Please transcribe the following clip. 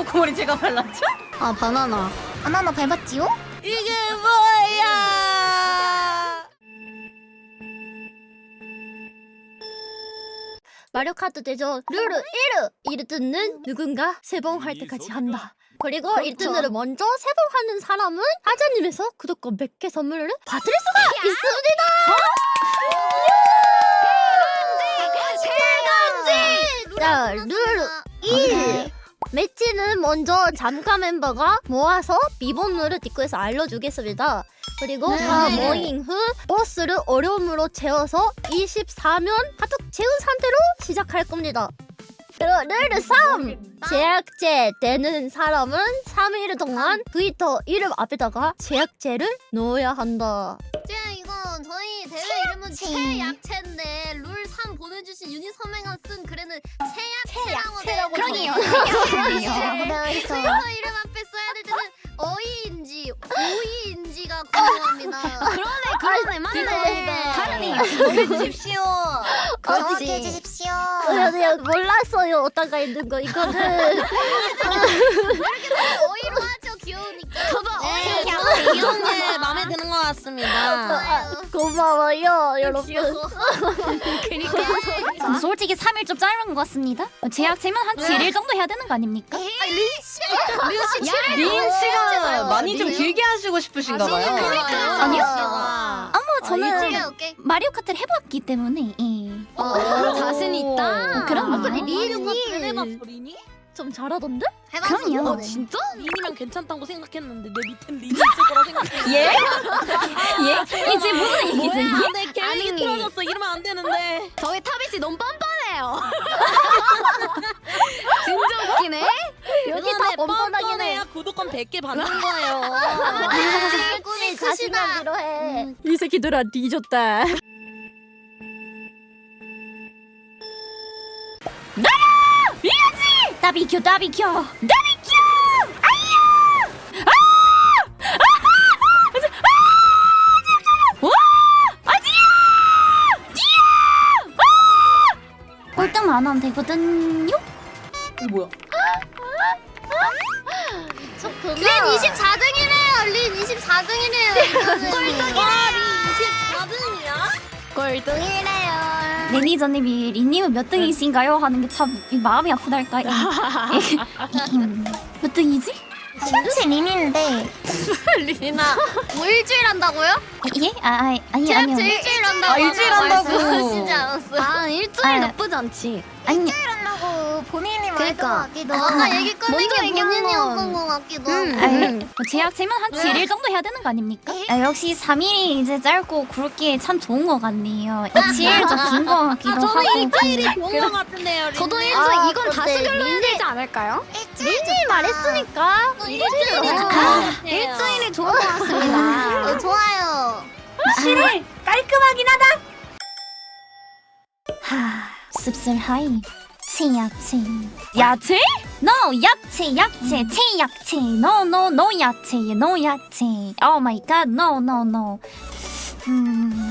아우코머리 제가 발랐죠? 아 바나나. 바나나 밟았지요? 이게 뭐야? 마리오 카트 대전 르르 1위 1등은 누군가 세 번 할 때까지 한다. 그리고 1등을 먼저 세 번 하는 사람은 하자님에서 구독권 100개 선물을 받을 수가 있습니다. 대강지! 자, 르르 1. 매치는 먼저 잠깐 멤버가 모아서 비번누를 뒷구에서 알려주겠습니다. 그리고 네. 다 모인 후 버스를 어려움으로 채워서 24면 가득 채운 상태로 시작할 겁니다. 그리고 르르 3! 제약제 되는 사람은 3일 동안 트위터 이름 앞에다가 제약제를 넣어야 한다. 제가 이거 저희 대회 이름은. 최약체인데 룰 3 보내주신 유니 선배가 쓴 글에는 최약 체라고 그러게요. 네. 해서 트위터 이름 앞에 써야 될 때는 어이인지 오이인지가 궁금합니다. 그러네 그러네 맞네. 다르네요. 보내주십시오. 정확히 해주십시오. 그래요 몰랐어요 어디가 있는 거 이거는 어이로 하죠 귀여우니까. 같습니다. 좋아요. 고마워요 여러분 근데 솔직히 3일 좀 짧은 것 같습니다. 제약 재면 한 7일 정도 해야 되는 거 아닙니까? 리인 씨가 많이 좀 길게 하시고 싶으신가 봐요. 아니요. 아, 아무 저는 오케이. 마리오 카트를 해봤기 때문에 예. 자신 있다. 아, 근데 리인이? 좀 잘하던데? 그럼요. 네. 진짜? 리인이면 괜찮다고 생각했는데 내 밑엔 리인 있을 거라 생각했는데. 예? 예? 이제 무슨 얘기지? 뭐야 내 계획이 틀어졌어 이러면 안 되는데. 저희 타비 씨 너무 뻔뻔해요 진짜 웃기네 여기 다 뻔뻔하긴 해야 구독권 100개 받는 거예요. 꿈이 크시다. 자신하기로 해 이 새끼들아 뒤졌다. 나비 켜 나비 켜. 나비 켜! 꼴등 안 하면 되거든요? 이거 뭐야? 좋구나 린 24등이래요. 린 24등이래요. 꼴등이래요. 꼴등이래요. 매니저님이 리님은 몇 등이신가요? 하는 게 참 마음이 아프달까 몇 등이지? 신체 린인데 리나 뭐 일주일 한다고요? 예? 아, 아 아니 아니요 일주일 한다고. 아, 일주일 한다고. 말씀하시지 않았어요? 아 일주일 아. 나쁘지 않지 아니 본인이 그러니까. 말한 것 같기도 아까 하고. 얘기 꺼낸 먼저 게 얘기한 본인이 건- 없는 것 같기도 음. 하고. 아니, 제약 재면 한 7일 정도 해야 되는 거 아닙니까? 아, 역시 3일이 이제 짧고 굵기에 참 좋은 것 같네요. 7일 좀긴것 같기도 하고. 좋은 거 같은데요. 저도. 일주일 아, 이건 근데 다수결로 해야 민지- 되지 않을까요? 일주일 민지 말했으니까 일주일이 아, 좋아요. 일주일이 좋은 것 같습니다 어, 좋아요. 확실해. 깔끔하긴 하다. 하, 씁쓸하이. 체약체. 야채? No, 약체, 약체, 체약체. No, no, no, 야채, no, 야채. Oh my god, no, no, no. 음,